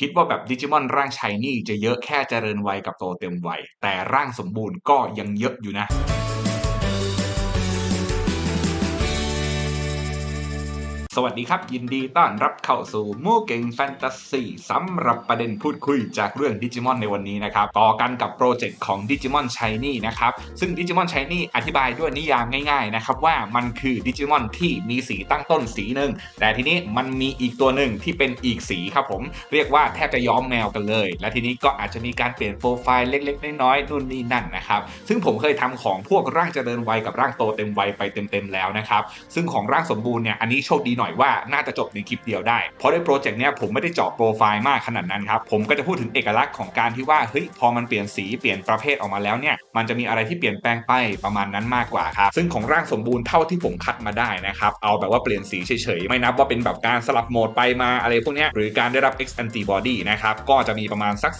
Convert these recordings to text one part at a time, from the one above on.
คิดว่าแบบดิจิมอนร่างชายนี่จะเยอะแค่เจริญวัยกับโตเต็มวัยแต่ร่างสมบูรณ์ก็ยังเยอะอยู่นะ สวัสดีครับ ยินดีต้อนรับเข้าสู่มูเก่งแฟนตาซีสำหรับประเด็นพูดคุยจากเรื่องดิจิมอนในวันนี้นะครับ ต่อกันกับโปรเจกต์ของดิจิมอนชายนี่นะครับ ซึ่งดิจิมอนชายนี่อธิบายด้วยนิยามง่ายๆนะครับ ว่ามันคือดิจิมอนที่มีสีตั้งต้นสีหนึ่งแต่ทีนี้มันมีอีกตัวหนึ่งที่เป็นอีกสีครับผม เรียกว่าแทบจะย้อมแมวกันเลย และทีนี้ก็อาจจะมีการเปลี่ยนโปรไฟล์เล็กๆน้อยๆนู่นนี่นั่นนะครับซึ่งผมเคยทำของพวกร่างเจริญวัยกับร่างโตเต็มวัยไปเต็มๆแล้วนะครับซึ่งของร่างสมบูรณ์เนี่ยอันนี้โชคดีหน่อยว่าน่าจะจบในคลิปเดียวได้ เพราะในโปรเจกต์เนี้ยผมไม่ได้เจาะโปรไฟล์มากขนาดนั้นครับ ผมก็จะพูดถึงเอกลักษณ์ของการที่ว่าเฮ้ยพอมันเปลี่ยนสีเปลี่ยนประเภทออกมาแล้วเนี่ยมันจะมีอะไรที่เปลี่ยนแปลงไปประมาณนั้นมากกว่าครับซึ่งของร่างสมบูรณ์เท่าที่ผมคัดมาได้นะครับเอาแบบว่าเปลี่ยนสีเฉยๆไม่นับว่าเป็นแบบการสลับโหมดไปมาอะไรพวกเนี้ยหรือการได้รับ X antibody นะครับก็จะมีประมาณสัก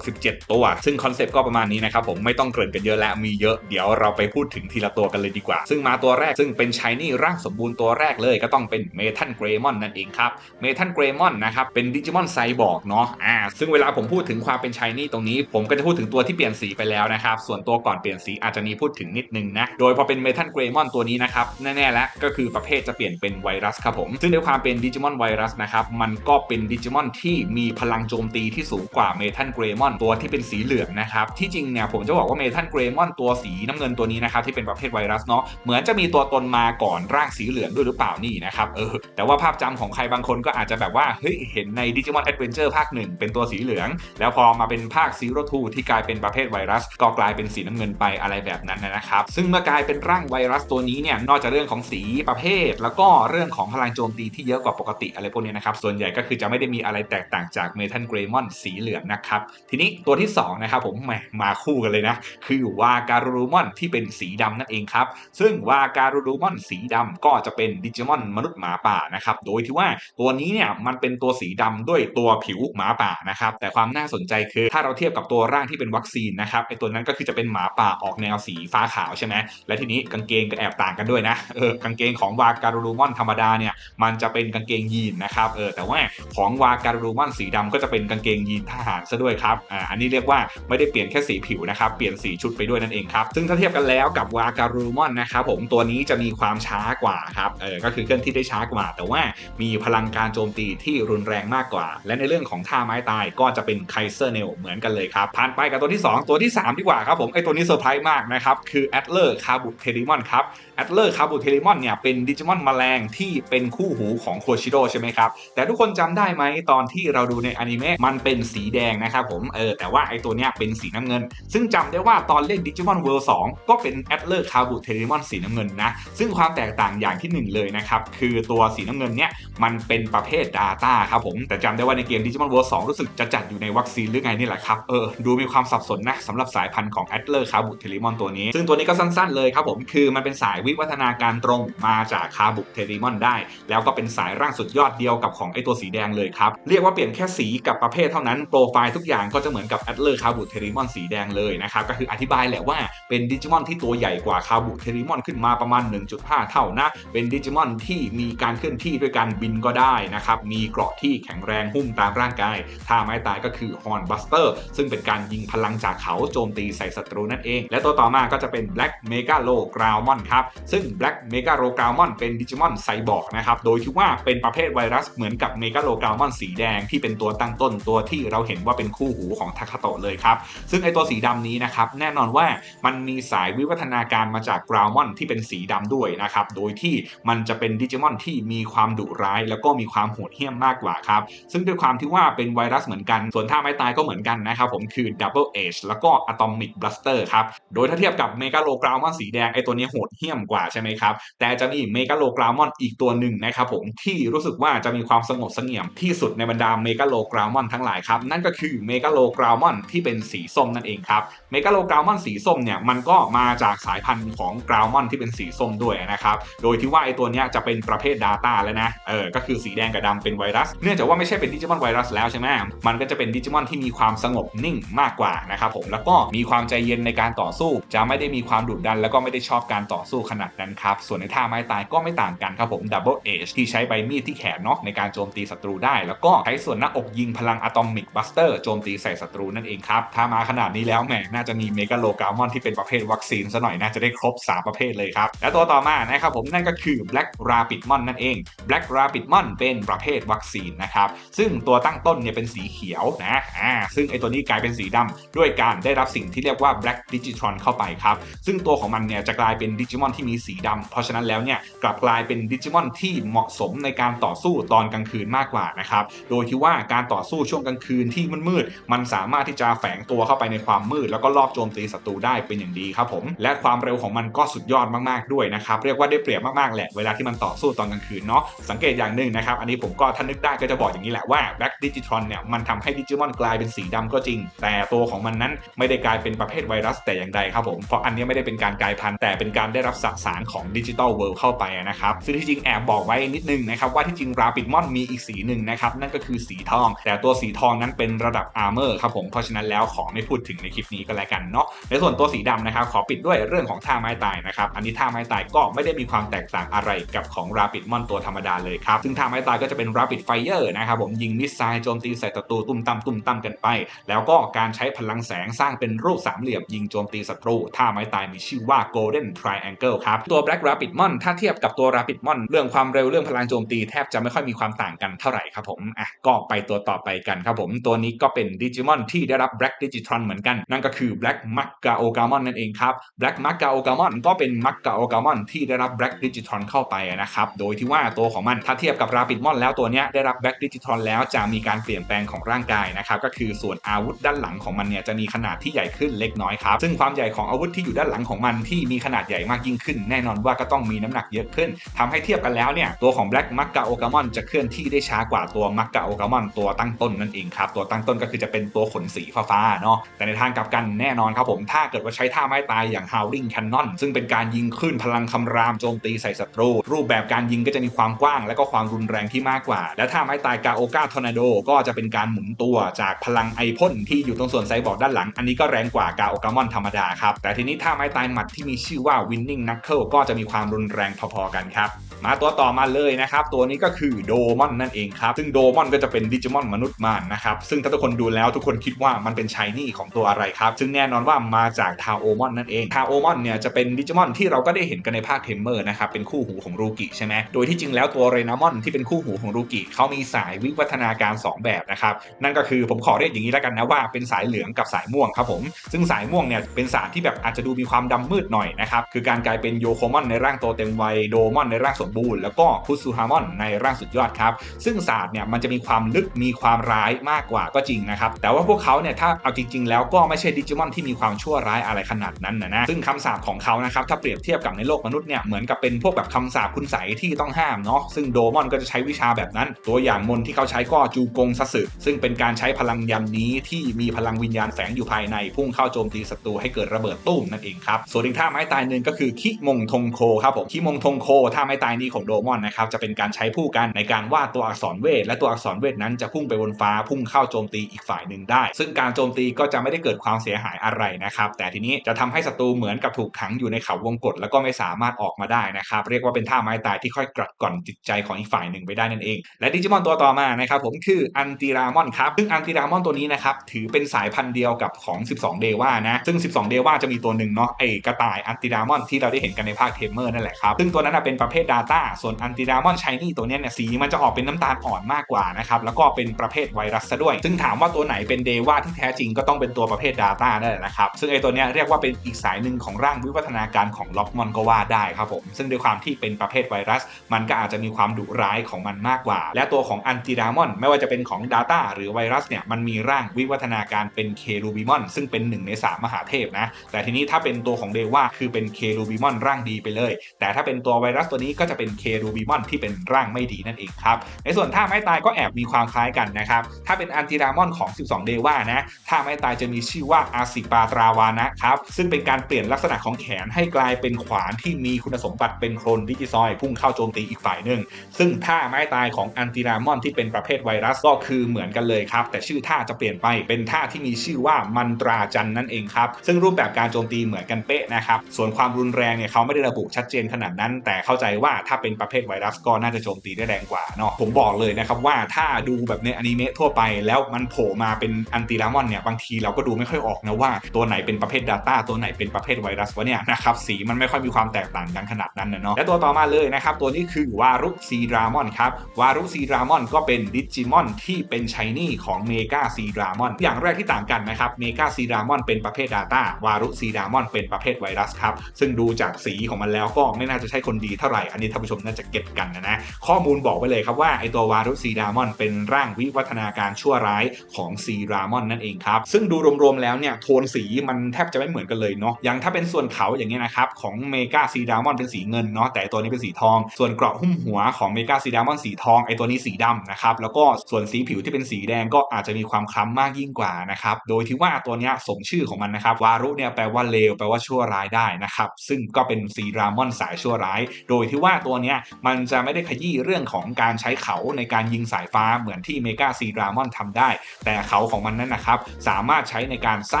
16-17 ตัว ซึ่งคอนเซปต์ก็ประมาณนี้นะครับผมไม่ต้องเกริ่นกันเยอะแล้วมีเยอะเดี๋ยวเราไปพูดถึงทีละตัวกันเลยดีกว่า ซึ่งมาตัวแรกซึ่งเป็นชายนี่ร่างสมบูรณ์ตัวแรกเลยก็ต้องเป็นเมทัลเกรมอนนั่นเองครับเมทัลเกรมอนนะครับเป็นดิจิมอนไซบอร์กเนาะอ่าซึ่งเวลาผมพูดถึงความเป็นชายนี่ตรงนี้ ผมก็จะพูดถึงตัวที่เปลี่ยนสีไปแล้วนะครับส่วนตัวก่อนเปลี่ยนสีอาจจะมีพูดถึงนิดนึงนะโดยพอเป็นเมทัลเกรมอนตัวนี้นะครับแน่ๆแล้วก็คือประเภทจะเปลี่ยนเป็นไวรัสครับผมซึ่งด้วยความเป็นดิจิมอนไวรัสนะครับมันก็เป็นดิจิมอนที่มีพลังโจมตีที่สูงกว่าเมทัลเกรมอนตัวที่เป็นสีเหลืองนะครับที่จริงเนี่ยผมจะบอกว่าเมทัลเกรมอนตัวสีน้ำเงินตัวนี้นะครับที่เป็นประเภทไวรัสเนาะเหมือนจะมีตัวตนมาก่อนร่างสีเหลืองด้วยหรือเปล่านี่นะครับเออแต่ว่าภาพจำของใครบางคนก็อาจจะแบบว่าเฮ้ยเห็นในดิจิมอนแอดเวนเจอร์ภาคหนึ่งเป็นตัวสีเหลือง แล้วพอมาเป็นภาคซีโร่ทูที่กลายเป็นประเภทไวรัส ก็กลายเป็นสีน้ำเงินไปอะไรแบบนั้นนะครับ ซึ่งเมื่อกลายเป็นร่างไวรัสตัวนี้เนี่ยนอกจากเรื่องของสีประเภท แล้วก็เรื่องของพลังโจมตีที่เยอะกว่าปกติอะไรพวกนี้นะครับส่วนใหญ่ก็คือจะไม่ได้มีอะไรแตกต่างจากเมทัลเกรมอนสีเหลืองนะครับทีนี้ตัวที่2นะครับผมมาคู่กันเลยนะคือวาการูมอนที่เป็นสีดำนั่นเองครับซึ่งวาการูมอนสีดำก็จะเป็นดิจิมอนมนุษย์หมาป่านะครับ โดยที่ว่าตัวนี้เนี่ยมันเป็นตัวสีดำด้วยตัวผิวหมาป่านะครับ แต่ความน่าสนใจคือถ้าเราเทียบกับตัวร่างที่เป็นวัคซีนนะครับไอตัวนั้นก็คือจะเป็นหมาป่าออกแนวสีฟ้าขาวใช่ไหมและทีนี้กางเกงก็แอบต่างกันด้วยนะเออกางเกงของวาการูมอนธรรมดาเนี่ยมันจะเป็นกางเกงยีนนะครับเออแต่ว่าของวาการูมอนสีดำก็จะเป็นกางเกงยีนทหารซะด้วยครับอ่าอันนี้เรียกว่าไม่ได้เปลี่ยนแค่สีผิวนะครับเปลี่ยนสีชุดไปด้วยนั่นเองครับซึ่งถ้าเทียบกันแล้วกับวาการูมอนนะครับผมตัวนี้จะมีความช้ากว่าครับเออก็คือเคลื่อนที่ได้ช้ากว่า แต่ว่ามีพลังการโจมตีที่รุนแรงมากกว่า และในเรื่องของท่าไม้ตายก็จะเป็นไคเซอร์เนลเหมือนกันเลยครับ ผ่านไปกับตัวที่ 2 ตัวที่ 3 ดีกว่าครับผมไอตัวนี้เซอร์ไพรส์มากนะครับ คือแอดเลอร์คาบุเทริมอนครับแอดเลอร์คาบุเทริมอนเนี่ยเป็นดิจิมอนแมลงที่เป็นคู่หูของโคชิโดใช่ไหมครับ แต่ทุกคนจำได้ไหมตอนที่เราดูในอนิเมะมันเป็นสีแดงนะครับผมเออแต่ว่าไอตัวเนี้ยเป็นสีน้ำเงิน ซึ่งจำได้ว่าตอนเล่นดิจิมอนเวิลด์2ก็เป็นแอดเลอร์คาบุเทริมอนสีน้ำเงินนะซึ่งความแตกต่างอย่างที่หนึ่งเลยนะครับคือตัวสีน้ำเงินเนี่ยมันเป็นประเภท Data ครับผม แต่จำได้ว่าในเกมดิจิมอนเวิลด์2รู้สึกจะจัดอยู่ในวัคซีนหรือไงนี่แหละครับ เออ ดูมีความสับสนนะสำหรับสายพันธุ์ของแอดเลอร์คาบุเทริมอนตัวนี้ ซึ่งตัวนี้ก็สั้นๆเลยครับผม คือมันเป็นสายวิวัฒนาการตรงมาจากคาบุเทริมอนได้ แล้วก็เป็นสายร่างสุดยอดเดียวกับของไอตัวสีแดงเลยครับ เรียกว่าเปลี่ยนแค่สีกับประเภทเท่านั้น โปรไฟล์ทุกอย่างก็จะเหมือนกับแอดเลอร์คาบุเทริมอนสีแดงเลยนะครับ ก็คืออธิบายแหละว่าเป็นดิจิมอนที่ตัวใหญ่กว่าคาบุเทริมอนขึ้นมาประมาณ 1.5 เท่านะ เป็นดิจิมอนที่มีการเคลื่อนที่ด้วยการบินก็ได้นะครับ มีเกราะที่แข็งแรงหุ้มตามร่างกายถ้าไม้ตายก็คือฮอนบัสเตอร์ซึ่งเป็นการยิงพลังจากเขาโจมตีใส่ศัตรูนั่นเอง และตัวต่อมาก็จะเป็น Black Mega l o g r a m o n ครับ ซึ่ง Black Mega l o g r a m o n เป็นดิจิมอนไซบอร์กนะครับ โดยที่ว่าเป็นประเภทไวรัสเหมือนกับ Mega l o g r a m o n สีแดงที่เป็นตัวตั้งต้นตัวที่เราเห็นว่าเป็นคู่หูของทาคาโตะเลยครับ ซึ่งไอตัวสีดำนี้นะครับแน่นอนว่ามันมีสายวิวัฒนาการมาจากกราวมอนที่เป็นสีดำด้วยนะครับ โดยที่มันจะเป็นดิจิมอนที่มีความดุร้าย แล้วก็มีความโหดเหี้ยมมากกว่าครับซึ่งด้วยความที่ว่าเป็นไวรัสเหมือนกัน ส่วนท่าไม้ตายก็เหมือนกันนะครับผมคือ Double Edge แล้วก็ Atomic Blaster ครับโดยถ้าเทียบกับเมกาโลกราวมอนสีแดงไอตัวนี้โหดเหี้ยมกว่าใช่ไหมครับแต่จะมีเมกาโลกราวมอนอีกตัวหนึ่งนะครับผมที่รู้สึกว่าจะมีความสงบเสงี่ยมที่สุดในบรรดาเมกาโลกราวมอนทั้งหลายครับนั่นก็คือเมกาโลกราวมอนที่เป็นสีส้มนั่นเองครับเมกาโลกราวมอนสีส้มเนี่ยมันก็มาจากสายพันธุ์ของกราวมอนที่เป็นสีส้มด้วยนะครับโดยที่ว่าไอตัวนี้จะเป็นประเภท Data Data แล้วนะเออก็คือสีแดงกับดำเป็นไวรัส เนื่องจากว่าไม่ใช่เป็นดิจิมอนไวรัสแล้วใช่ไหมมันก็จะเป็นดิจิมอนที่มีความสงบนิ่งมากกว่านะครับผมแล้วก็มีความใจเย็นในการต่อสู้ จะไม่ได้มีความดุดัน แล้วก็ไม่ได้ชอบการต่อสู้ขนาดนั้นครับส่วนในท่าไม้ตายก็ไม่ต่างกันครับผม Double Edge ที่ใช้ใบมีดที่แขนเนาะในการโจมตีศัตรูได้ แล้วก็ใช้ส่วนหน้าอกยิงพลังอะตอมิกบัสเตอร์โจมตีใส่ศัตรูนั่นเองครับถ้ามาขนาดนี้แล้วแหมน่าจะมีเมกาโลกามอนที่เป็นประเภทวัคซีนซะหน่อยน่าจะได้ครบ 3 ประเภทเลยครับและตัวต่อมานะครับผมนั่นก็คือ Black Rapidmon นั่นเอง Black Rapidmon เป็นประเภทวัคซีนนะครับ ซึ่งตัวตั้งต้นเนี่ยเป็นสีเขียวนะอ่าซึ่งไอตัวนี้กลายเป็นสีดำด้วยการได้รับสิ่งที่เรียกว่า Black Digitron เข้าไปครับ ซึ่งตัวของมันเนี่ยจะกลายเป็นดิจิมอนที่มีสีดำเพราะฉะนั้นแล้วเนี่ยกลับกลายเป็นดิจิมอนที่เหมาะสมในการต่อสู้ตอนกลางคืนมากกว่านะครับ โดยที่ว่าการต่อสู้ช่วงกลางคืนที่มืดๆมันสามารถที่จะแฝงตัวเข้าไปในความมืด แล้วก็ลอบโจมตีศัตรูได้เป็นอย่างดีครับผม และความเร็วของมันก็สุดยอดมากๆด้วยนะครับ เรียกว่าได้เปรียบมากๆแหละเวลาที่มันต่อสู้ตอนกลางคืนเนาะสังเกตอย่างหนึ่งนะครับ อันนี้ผมก็ถ้านึกได้ก็จะบอกอย่างนี้แหละว่า Black Digitron เนี่ยมันทำให้ดิจิมอนกลายเป็นสีดำก็จริง แต่ตัวของมันนั้นไม่ได้กลายเป็นประเภทไวรัสแต่อย่างใดครับผมเพราะอันนี้ไม่ได้เป็นการกลายพันธุ์แต่เป็นการได้รับสสารของดิจิตอลเวิลด์เข้าไปนะครับซึ่งที่จริงแอบบอกไว้นิดนึงนะครับว่าที่จริงราปิดมอนมีอีกสีหนึ่งนะครับนั่นก็คือสีทอง แต่ตัวสีทองนั้นเป็นระดับอาร์เมอร์ครับผมเพราะฉะนั้นแล้วขอไม่พูดถึงในคลิปนี้ก็แล้วกันเนาะในส่วนตัวสีดำนะครับขอปิดด้วยเรื่องของท่าไม้ตายนะครับอันนี้ท่าไม้ตายก็ไม่ได้มีความแตกต่างอะไรกับของราปิดมมอนตัวธรรมดาเลยครับ ซึ่งท่าไม้ตายก็จะเป็นราปิดไฟเออร์นะครับผมยิงมิสไซล์โจมตีใส่ศัตรูตุ้มตั้มตุ้มตั้มกันไป แล้วก็การใช้พลังแสงสร้างเป็นรูปสามเหลี่ยมยิงโจมตีศัตรูท่าไม้ตายมีชื่อว่า Golden Triangle ครับ ตัว Black Rapid Mon ถ้าเทียบกับตัว Rapid Mon เรื่องความเร็วเรื่องพลังโจมตีแทบจะไม่ค่อยมีความต่างกันเท่าไหร่ครับผมอะก็ไปตัวต่อไปกันครับผม ตัวนี้ก็เป็น Digimon ที่ได้รับ Black Digitron เหมือนกัน นั่นก็คือ Black m a g a o g a m o n นั่นเองครับ Black m a g a o g a m o n ก็เป็น m a g a o g a m o n ที่ได้รับ Black Digitron เข้าไปนะครับโดยทว่าตัวของมันถ้าเทียบกับ Rapid Mon แล้วตัวเนี้ยได้รับ Black Digitron แล้วจะมีการเปลี่ยนแปลงของร่างกายนะครับก็คือส่วนอาวุธด้านหลังของมันเนี่ยจะมีขนาดที่ใหญ่ขึ้นเล็กน้อยครับซึ่งความใหญ่ของอาวุธที่อยู่ด้านหลังของมันที่มีขนาดใหญ่มากยิ่งขึ้น แน่นอนว่าก็ต้องมีน้ำหนักเยอะขึ้นทำให้เทียบกันแล้วเนี่ยตัวของ Black m a g a o g a m o n จะเคลื่อนที่ได้ช้ากว่าตัว m a g a o g a m o n ตัวตั้งต้นนั่นเองครับตัวตั้งต้นก็คือจะเป็นตัวขนสีฟ้าๆเนาะแต่ในทางกลับกันแน่นอนครับผมถ้าเกิดว่าใช้ท่าไม้ตายอย่าง Howling Cannon ซึ่งเป็นการยิงคลื่นพลังคำรามโจมตีใส่ศัตรูรูปแบบการยิงก็จะมีความกว้างและก็ความรุนแรงที่มากกว่า และถ้าไม้ตายกาโอกาทอร์นาโดก็จะเป็นการหมุนตัวจากพลังไอพ่นที่อยู่ตรงส่วนไซบอร์ดด้านหลัง อันนี้ก็แรงกว่ากาโอกามอนธรรมดาครับ แต่ทีนี้ถ้าไม้ตายหมัดที่มีชื่อว่า Winning Knuckle ก็จะมีความรุนแรงพอๆกันครับ มาตัวต่อมาเลยนะครับ ตัวนี้ก็คือโดมอนนั่นเองครับ ซึ่งโดมอนก็จะเป็นดิจิมอนมนุษย์มารนะครับ ซึ่งถ้าทุกคนดูแล้วทุกคนคิดว่ามันเป็นชายนี่ของตัวอะไรครับ ซึ่งแน่นอนว่ามาจากทาโอมอนนั่นเองทาโอมอนเนี่ยจะเป็นดิจิมอนที่เราก็ได้เห็นกันในภาคเทมเมอร์นะครับ เป็นคู่หูของรูกิใช่ไหมโดยที่จริงแล้วตัวเรนามอนที่เป็นคู่หูของรูกิเขามีสายวิวัฒนาการ 2 แบบนะครับ นั่นก็คือผมขอเรียกอย่างนี้แล้วกันนะว่าเป็นสายเหลืองกับสายม่วงครับผม ซึ่งสายม่วงเนี่ยเป็นสารที่แบบอาจจะดูมีความดำมืดหน่อยนะครับ คือการกลายเป็นโยโคมอนในร่างโตเต็มวัยโดมอนในร่างสมบูรณ์แล้วก็คุซูฮามอนในร่างสุดยอดครับ ซึ่งศาสตร์เนี่ยมันจะมีความลึกมีความร้ายมากกว่าก็จริงนะครับ แต่ว่าพวกเขาเนี่ยถ้าเอาจริง ๆ แล้วก็ไม่ใช่ดิจิมอนที่มีความชั่วร้ายอะไรขนาดนั้นนะนะซึ่งคำสาปของเขานะครับถ้าเปรียบเทียบกับในโลกมนุษย์เนี่ยเหมือนกับเป็นพวกแบบคำสาปคุณใสที่ต้องห้ามเนาะซึ่งโดมอนก็จะใช้วิชาแบบนั้น ตัวอย่างมนที่เขาใช้ก็จูกงซัสึซึ่งเป็นการใช้พลังยันนี้ที่มีพลังวิญญาณแฝงอยู่ภายในพุ่งเข้าโจมตีศัตรูให้เกิดระเบิดตุ้มนั่นเองครับส่วนอีกท่าไม้ตายหนึ่งก็คือคิมงทงโคครับผมคิมงทงโคท่าไม้ตายีของโดมอนนะครับจะเป็นการใช้ผู้กันในการวาดตัวอักษรเวท และตัวอักษรเวทนั้นจะพุ่งไปบนฟ้าพุ่งเข้าโจมตีอีกฝ่ายหนึ่งได้ ซึ่งการโจมตีก็จะไม่ได้เกิดความเสียหายอะไรนะครับแต่ทีนี้จะทำให้ศัตรูเหมือนกับถูกขังอยู่ในเขาวงกฏแล้วก็ไม่สามารถออกมาได้นะครับเรียกว่าเป็นท่าไม้ตายที่ค่อยกรัดก่อนจิตใจของอีกฝ่ายหนึ่งไปได้นั่นเอง และดิจิมอนตัวต่อมานะครับผมคืออันติรามอนครับซึ่งอันติรามอนตัวนี้นะครับถือเป็นสายพันธุ์เดียวกับของ 12 เดว่านะซึ่ง 12 เดว่าจะมีตัวหนึ่งเนาะไอกระต่ายอันติรามอนที่เราได้เห็นกันในภาคเทมเมอร์นั่นแหละครับซึ่งตัวนั้นเป็นประเภท Data ส่วนอันติรามอนชายนี่ตัวนี้เนี่ยสีมันจะออกเป็นน้ำตาลอ่อนมากกว่านะครับแล้วก็เป็นประเภทไวรัสซะด้วย ซึ่งถามว่าตัวไหนเป็นเดว่าที่แท้จริงก็ต้องเป็นตัวประเภท Data นั่นแหละนะครับซึ่งไอตัวนี้เรียกว่าเป็นอีกสายหนึ่งของร่างวิวัฒนาการของล็อกมอนก็ว่าได้ครับผมซึ่งด้วยความที่เป็นประเภทไวรัส มันก็อาจจะมีความดุร้ายของมันมากกว่า และตัวของอันติรามอนไม่ว่าจะเป็นของ Data หรือไวรัสเนี่ยมันมีร่างวิวัฒนาการเป็นเคลูบิมอนซึ่งเป็นหนึ่งในสามมหาเทพนะแต่ทีนี้ถ้าเป็นตัวของเดว่าคือเป็นเคลูบิมอนร่างดีไปเลย แต่ถ้าเป็นตัวไวรัสตัวนี้ก็จะเป็นเป็นเครูบิมอนที่เป็นร่างไม่ดีนั่นเองครับ ในส่วนท่าไม้ตายก็แอบมีความคล้ายกันนะครับ ถ้าเป็นอันติรามอนของ 12 เดว่านะท่าไม้ตายจะมีชื่อว่าอาสิปาตราวานะครับ ซึ่งเป็นการเปลี่ยนลักษณะของแขนให้กลายเป็นขวานที่มีคุณสมบัติเป็นโครนดิจิซอย พุ่งเข้าโจมตีอีกฝ่ายหนึ่ง ซึ่งท่าไม้ตายของอันติรามอนที่เป็นประเภทไวรัสก็คือเหมือนกันเลยครับ แต่ชื่อท่าจะเปลี่ยนไปเป็นท่าที่มีชื่อว่ามันตราจันนั่นเองครับ ซึ่งรูปแบบการโจมตีเหมือนกันเป๊ะนะครับ ส่วนความรุนแรงเนี่ยเขาไม่ได้ระบุชัดเจนขนาดนั้น แต่เข้าใจว่าถ้าเป็นประเภทไวรัสก็น่าจะโจมตีได้แรงกว่าเนาะผมบอกเลยนะครับว่าถ้าดูแบบในอนิเมะทั่วไปแล้วมันโผล่มาเป็นอันติรามอนเนี่ยบางทีเราก็ดูไม่ค่อยออกนะว่าตัวไหนเป็นประเภท Data ตัวไหนเป็นประเภทไวรัสวะเนี่ยนะครับสีมันไม่ค่อยมีความแตกต่างกันขนาดนั้นนะเนาะและตัวต่อมาเลยนะครับตัวนี้คือวารุซีดรามอนครับวารุซีดรามอนก็เป็นดิจิมอนที่เป็นชายนี่ของเมกาซีดรามอนอย่างแรกที่ต่างกันนะครับเมกาซีดรามอนเป็นประเภท Data วารุซีดรามอนเป็นประเภทไวรัสครับซึ่งดูจากสีของมันแล้วก็ไม่น่าจะใช่คนดีเท่าไหร่อันนี้ท่านผู้ชมน่าจะเก็ตกันนะนะข้อมูลบอกไว้เลยครับว่าไอตัววารุซีดรามอนเป็นร่างวิวัฒนาการชั่วร้ายของซีดรามอนนั่นเองครับ ซึ่งดูรวมๆแล้วเนี่ยโทนสีมันแทบจะไม่เหมือนกันเลยเนาะอย่างถ้าเป็นส่วนเขาอย่างเงี้ยนะครับของเมกาซีดรามอนเป็นสีเงินเนาะแต่ตัวนี้เป็นสีทอง ส่วนเกราะหุ้มหัวของเมกาซีดรามอนสีทองไอตัวนี้สีดำนะครับแล้วก็ส่วนสีผิวที่เป็นสีแดงก็อาจจะมีความคล้ำมากยิ่งกว่านะครับโดยที่ว่าตัวนี้สมชื่อของมันนะครับวารุเนี่ยแปลว่าเลวแปลว่าชั่วร้ายได้นะครับซึ่งก็เป็นซีรามอนสายชั่วร้าย โดยที่ว่าตัวเนี้ยมันจะไม่ได้ขยี้เรื่องของการใช้เขาในการยิงสายฟ้าเหมือนที่เมกาซีดรามอนทำได้ แต่เขาของมันนั้นนะครับ สามารถใช้ในการสร้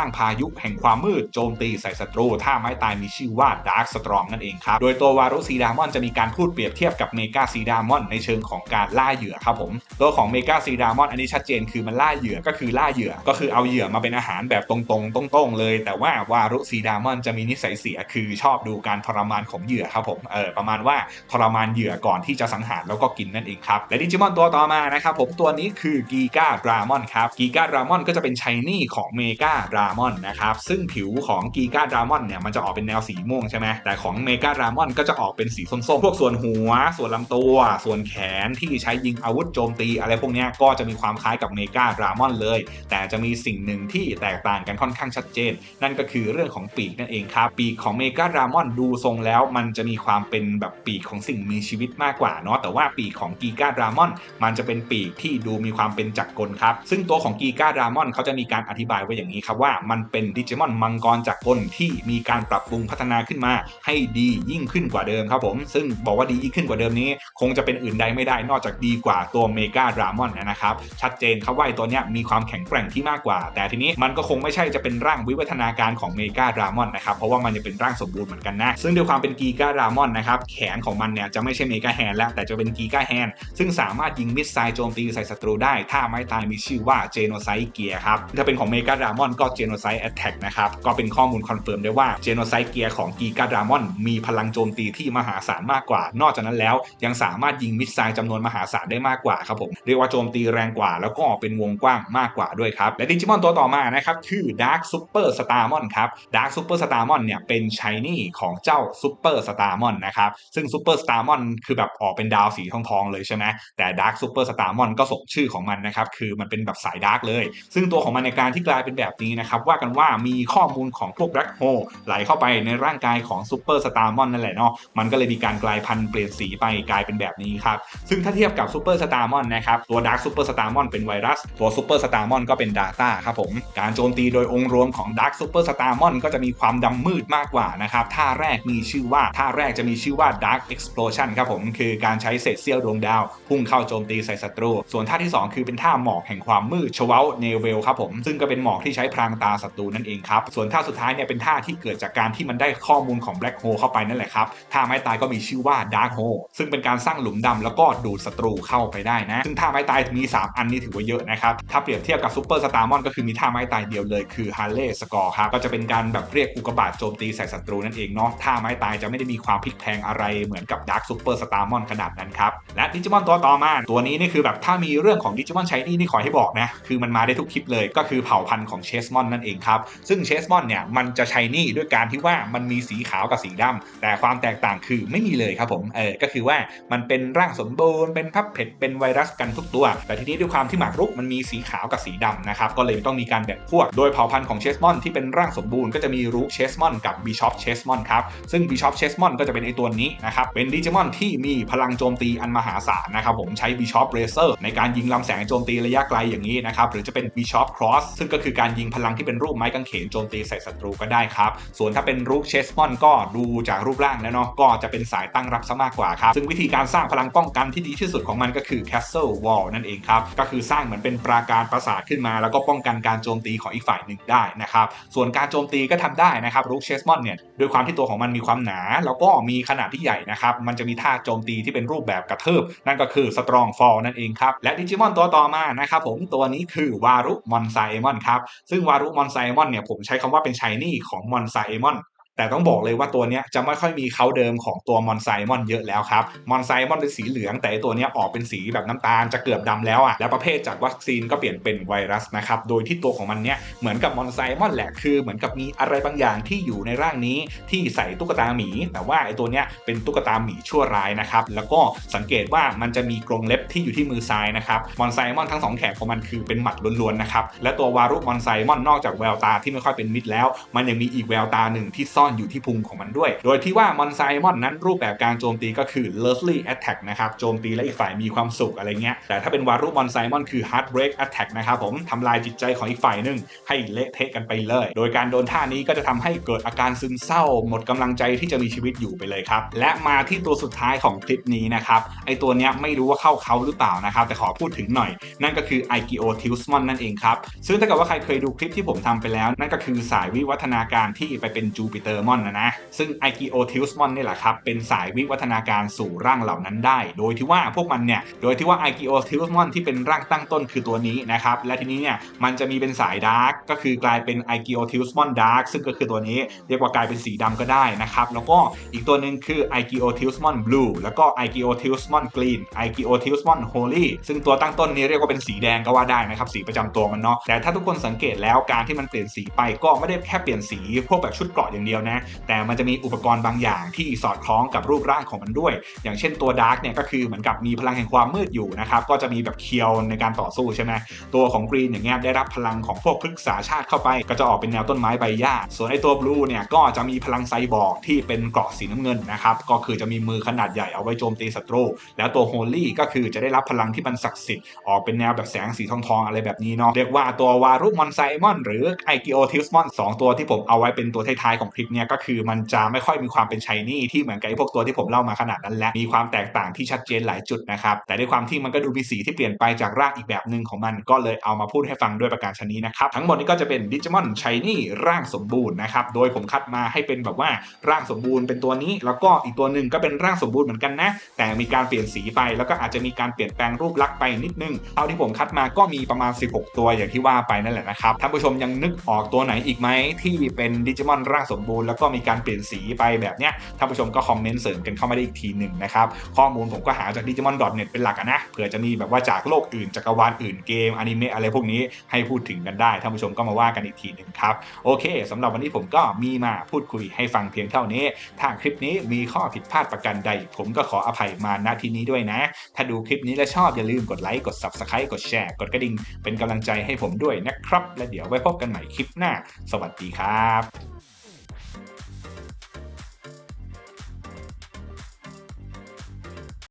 างพายุแห่งความมืดโจมตีใส่ศัตรูถ้าไม้ตายมีชื่อว่าดาร์ s สตรองนั่นเองครับ โดยตัววารุซีดามอนจะมีการพูดเปรียบเทียบกับเมกาซีดามอนในเชิงของการล่าเหยื่อครับผมตัวของเมกาซีดามอนอันนี้ชัดเจนคือมันล่าเหยื่อก็คือล่าเหยื่อ ก็คือเอาเหยื่อมาเป็นอาหารแบบตรงๆตรงๆเลย แต่ว่าวารุซีดามอนจะมีนิสัยเสียคือชอบดูการทรมานของเหยื่อครับผมเออประมาณว่าทรมานเหยื่อก่อนที่จะสังหารแล้วก็กินนั่นเองครับ และดิจิมอนตัวต่อมานะครับผมตัวนี้คือกีกาดรามอนครับกีกาดรามอนก็จะเป็นชายนี่ของเมกาดรามอนนะครับซึ่งผิวของกีกาดรามอนเนี่ยมันจะออกเป็นแนวสีม่วงใช่ไหมแต่ของเมกาดรามอนก็จะออกเป็นสีส้มๆพวกส่วนหัว ส่วนลำตัว ส่วนแขนที่ใช้ยิงอาวุธโจมตี อะไรพวกนี้ก็จะมีความคล้ายกับเมกาดรามอนเลย แต่จะมีสิ่งหนึ่งที่แตกต่างกันค่อนข้างชัดเจน นั่นก็คือเรื่องของปีกนั่นเองครับปีกของเมกาดรามอนดูทรงแล้ว มันจะมีความเป็นแบบปีกของสิ่งมีชีวิตมากกว่าเนาะแต่ว่าปีกของกีกาดรามอน มันจะเป็นปีกที่ดูมีความเป็นจักรกลครับ ซึ่งตัวของกีกาดรามอนเขาจะมีการอธิบายไว้อย่างนี้ครับว่ามันเป็นดิจิมอนมังกรจักรกลที่มีการปรับปรุงพัฒนาขึ้นมา ให้ดียิ่งขึ้นกว่าเดิมครับผม ซึ่งบอกว่าดียิ่งขึ้นกว่าเดิมนี้ คงจะเป็นอื่นใดไม่ได้นอกจากดีกว่าตัวเมกาดรามอนนะครับชัดเจนครับว่าตัวเนี้ยมีความแข็งแกร่งที่มากกว่า แต่ทีนี้มันก็คงไม่ใช่จะเป็นร่างวิวัฒนาการของเมกาดรามอนนะครับเพราะว่ามันจะเป็นร่างสมบูรณ์เหมือนกันนะซึ่งด้วยความเป็นกีกาดรามอนนะครับแขนของมันเนี่ยจะไม่ใช่เมกาแฮนแล้วแต่จะเป็นกีกาแฮนซึ่งสามารถยิงมิสไซล์โจมตีใส่ศัตรูได้ถ้าไม้ตายมีชื่อว่าเจโนไซเกียครับถ้าเป็นของเมกาดรามอนก็เจโนไซแอตแทกนะครับก็เป็นข้อมูลคอนเฟิร์มได้ว่าเจโนไซเกียของกีกาดรามอนมีพลังโจมตีที่มหาศาลมากกว่า นอกจากนั้นแล้วยังสามารถยิงมิสไซล์จำนวนมหาศาลได้มากกว่าครับผมเรียกว่าโจมตีแรงกว่า แล้วก็เป็นวงกว้างมากกว่าด้วยครับและดิจิมอนตัวต่อมานะครับคือ Dark Super Starmon ครับ Dark Super Starmon เนี่ยเป็นชายนี่ของเจ้า Super Starmon นะครับซึ่ง Super Starmon คือแบบออกเป็นดาวสีทองๆเลยใช่ไหมแต่ Dark Super Starmon ก็สมชื่อของมันนะครับคือมันเป็นแบบสายดาร์กเลย ซึ่งตัวของมันในการที่กลายเป็นแบบนี้นะครับว่ากันว่ามีข้อมูลของพวก Black Hole ไหลเข้าไปในร่างกายของ Super Starmon นั่นแหละเนาะมันก็เลยมีการกลายพันธุ์เปลี่ยนสีไปกลายเป็นแบบนี้ครับซึ่งถ้าเทียบกับ Super Starmon นะครับตัว Dark Super Starmon เป็นไวรัสตัว Super Starmon ก็เป็น Data ครับผมการโจมตีโดยองค์รวมของ Dark Super Starmon ก็จะมีความดำมืดมากกว่านะครับท่าแรกมีชื่อว่าท่าแรกจะมีชื่อว่า Dark Explosion ครับผมคือการใช้เศษเสี้ยวดวงดาว พุ่งเข้าโจมตีใส่ศัตรู ส่วนท่าที่ 2 คือเป็นท่าหมอกแห่งความมืดชวาเนเวลครับผมซึ่งก็เป็นหมอกที่ใช้พรางตาศัตรูนั่นเองครับ ส่วนท่าสุดท้ายเนี่ยเป็นท่าที่เกิดจากการที่มันได้ข้อมูลของ Black Hole เข้าไปนั่นแหละครับท่าไม้ตายก็มีชื่อว่า Dark Hole ซึ่งเป็นการสร้างหลุมดำแล้วก็ดูดศัตรูเข้าไปได้นะ ซึ่งท่าไม้ตายมี 3 อันนี้ถือว่าเยอะนะครับถ้าเปรียบเทียบกับซูเปอร์สตาร์มอนก็คือมีท่าไม้ตายเดียวเลยคือ harle score ครับก็จะเป็นการแบบเรียกอุกกาบาตโจมตีใส่ศัตรูนั่นเองเนาะท่าไม้ตายจะไม่ได้มีความพลิกแพงอะไรเหมือนกับ Dark Super Star m o n ขนาดนั้นครับ และดิจิมอนตัวต่อมาตัวนี้นี่คือแบบถ้ามีเรื่องของดิจิมอนใช้นี่นี่ขอให้บอกนะ คือมันมาได้ทุกคลิปเลยก็คือเผ่าพันธุ์ของเชสมอนนั่นเองครับ ซึ่งเชสมอนเนี่ยมันจะใช้นี่ด้วยการที่ว่ามันมีสีขาวกับสีดำแต่ความแตกต่างคือไม่มีเลยครับผมเออก็คือว่ามันเป็นร่างสมบูรณ์เป็นพับเผ็ดเป็นไวรัสกันทุกตัว แต่ทีนี้ด้วยความที่หมากรุกมันมีสีขาวกับสีดำนะครับก็เลยต้องมีการแบ่งพวก โดยเผ่าพันธุ์ของเชสมอนที่เป็นร่างสมบูรณ์ก็จะมีรูกเชสมอนกับบีชอปเชสมอนครับซึ่งบีชอปเชสมอนก็จะเป็นไอตัวนี้นะครับเเป็นดิจิมอนที่มีพลังโจมตีอันมหาศาลนะครับผมใช้ Bishop Racer ในการยิงลำแสงโจมตีระยะไกลอย่างนี้นะครับหรือจะเป็น Bishop Cross ซึ่งก็คือการยิงพลังที่เป็นรูปไม้กางเขนโจมตีใส่ศัตรูก็ได้ครับส่วนถ้าเป็นรูปเชสมอนก็ดูจากรูปร่างแล้วเนาะก็จะเป็นสายตั้งรับซะมากกว่าครับซึ่งวิธีการสร้างพลังป้องกันที่ดีที่สุดของมันก็คือ Castle Wall นั่นเองครับก็คือสร้างเหมือนเป็นปราการปราสาทขึ้นมา แล้วก็ป้องกันการโจมตีของอีกฝ่ายหนึ่งได้นะครับส่วนการโจมตีก็ทำได้นะครับรูปเชสมอนเนี่ยด้วยความที่ตัวของมันมีความหนา แล้วก็มีขนาดที่ใหญ่นะครับมันจะมีท่าโจมตีที่เป็นรูปแบบกระเทิบ นั่นก็คือ Strong Fall นั่นเองครับ และดิจิมอนตัวต่อมานะครับผมตัวนี้คือวารุมอนไซเอมอนครับซึ่งวารุมอนไซเอมอนเนี่ยผมใช้คำว่าเป็นชายนี่ของมอนไซเอมอน แต่ต้องบอกเลยว่าตัวนี้จะไม่ค่อยมีเขาเดิมของตัวมอนไซมอนเยอะแล้วครับ มอนไซมอนเป็นสีเหลือง แต่ตัวนี้ออกเป็นสีแบบน้ำตาลจะเกือบดำแล้วอะแล้วประเภทจากวัคซีนก็เปลี่ยนเป็นไวรัสนะครับ โดยที่ตัวของมันเนี้ยเหมือนกับมอนไซมอนแหละคือเหมือนกับมีอะไรบางอย่างที่อยู่ในร่างนี้ที่ใส่ตุ๊กตาหมี แต่ว่าไอ้ตัวเนี้ยเป็นตุ๊กตาหมีชั่วร้ายนะครับแล้วก็สังเกตว่ามันจะมีกรงเล็บที่อยู่ที่มือซ้ายนะครับมอนไซมอนทั้งสองแขนของมันคือเป็นหมัดล้วนๆนะครับและตัววารุมอนไซมอนนอกจากแววตาที่ไม่ค่อยเป็นมิตรแล้ว มันยังมีอีกแววตาหนึ่งที่ซ่อนอยู่ที่พุงของมันด้วย โดยที่ว่ามอนไซมอนนั้นรูปแบบการโจมตีก็คือ lovely attack นะครับโจมตีและอีกฝ่ายมีความสุขอะไรเงี้ยแต่ถ้าเป็นวารุมอนไซมอนคือ heartbreak attack นะครับผมทำลายจิตใจของอีกฝ่ายหนึ่งให้เละเทะกันไปเลย โดยการโดนท่านี้ก็จะทำให้เกิดอาการซึมเศร้า หมดกำลังใจที่จะมีชีวิตอยู่ไปเลยครับและมาที่ตัวสุดท้ายของคลิปนี้นะครับไอตัวเนี้ยไม่รู้ว่าเข้าเขาหรือเปล่านะครับแต่ขอพูดถึงหน่อย นั่นก็คือ i g o t i l s m o n นั่นเองครับซึ่งถ้าเกิดว่าใครเคยดูคลิปที่ผมทำไปแล้ว นั่นก็คือสายวิวัฒนาการที่ไปเป็นจูปิเตอร์มอนนะนะ ซึ่ง i g o t i l s m o n นี่แหละครับ เป็นสายวิวัฒนาการสู่ร่างเหล่านั้นได้ โดยที่ว่าพวกมันเนี่ย โดยที่ว่า i g o t i l s m o n ที่เป็นร่างตั้งต้นคือตัวนี้นะครับ และทีนี้เนี่ย มันจะมีเป็นสายดาร์ก ก็คือกลายเป็น i g o t i l s m o n Dark ซึ่งก็คือตัวนี้ เรียกว่ากลายเป็นสีดำก็ได้นะครับ แล้วก็อีกตัวหนึ่งคือ i g o t i l s m o n Blue แล้วก็ i g o t i l s m o n Green i g o t i l s m o n Holy ซึ่งตัวตั้งต้นนี้เรียกว่าเป็นสีแดงก็ว่าได้นะครับ สีประจำตัวมันเนาะ แต่ถ้าทุกคนสังเกตแล้วการที่มันเปลี่ยนสีไปก็ไม่ได้แค่เปลี่ยนสีพวกแบบชุดเกราะอย่างเดียวนะ แต่มันจะมีอุปกรณ์บางอย่างที่สอดคล้องกับรูปร่างของมันด้วย อย่างเช่นตัวดาร์กเนี่ยก็คือเหมือนกับมีพลังแห่งความมืดอยู่นะครับก็จะมีแบบเคียวในการต่อสู้ใช่ไหมตัวของกรีนอย่างเงี้ยได้รับพลังของพวกพฤกษาชาติเข้าไป ก็จะออกเป็นแนวต้นไม้ใบหญ้าส่วนไอตัวบลูเนี่ยก็จะมีพลังไซบอร์กที่เป็นเกราะสีน้ำเงินนะครับก็คือจะมีมือขนาดใหญ่เอาไว้โจมตีศัตรู แล้วตัวโฮลี่ก็คือจะได้รับพลังที่มันศักดิ์สิทธิ์ออกเป็นแนวแบบแสงสีทองทองๆอะไรแบบนี้เนาะเรียกว่าตัววารุมอนไซมอนหรือไอกิโอทิสมอนสตัวที่ผมเอาไว้เป็นตัวท้ายๆของคลิปเนี่ยก็คือมันจะไม่ค่อยมีความเป็นชายนี่ที่เหมือนกับไอพวกตัวที่ผมเล่ามาขนาดนั้นแหละมีความแตกต่างที่ชัดเจนหลายจุดนะครับแต่ด้วยความที่มันก็ดูมีสีที่เปลี่ยนไปจากร่างอีกแบบหนึ่งของมันก็เลยเอามาพูดให้ฟังด้วยประการชนี้นะครับทั้งหมดนี้ก็จะเป็นดิจิมอนชายนี่ร่างสมบูรณ์นะครับโดยผมคัดมาให้เป็นแบบว่าร่างสมบูรณ์เป็นตัวนี้ แล้วก็อีกตัวหนึ่งก็เป็นร่างสมบูรณ์เหมือนกันนะ แต่มีการเปลี่ยนสีไป แล้วก็อาจจะมีการเปลี่ยนแปลงรูปลักษณ์ไปนิดนึงเท่าที่ผมคัดมาก็มีประมาณ 16 ตัวอย่างที่ว่าไปนั่นแหละนะครับท่านผู้ชมยังนึกออกตัวไหนอีกไหมที่เป็นดิจิมอนร่างสมบูรณแล้วก็มีการเปลี่ยนสีไปแบบเนี้ยท่านผู้ชมก็คอมเมนต์เสริมกันเข้ามาได้อีกทีหนึ่งนะครับ ข้อมูลผมก็หาจาก digimon.net เป็นหลักะนะเผื่อจะมีแบบว่าจากโลกอื่นจักรวาลอื่นเกมอนิเมะอะไรพวกนี้ให้พูดถึงกันได้ท่านผู้ชมก็มาว่ากันอีกทีหนึ่งครับโอเคสำหรับวันนี้ผมก็มีมาพูดคุยให้ฟังเพียงเท่านี้ถ้าคลิปนี้มีข้อผิดพลาดประการใด ผมก็ขออภัยมาณที่นี้ด้วยนะ ถ้าดูคลิปนี้แล้วชอบอย่าลืมกดไลค์กด subscribe กดแชร์กดกระดิ่งเป็นกำลังใจให้ผมด้วยนะครับ และเดี๋ยวไว้พบกันใหม่คลิปหน้า สวัสดีครับ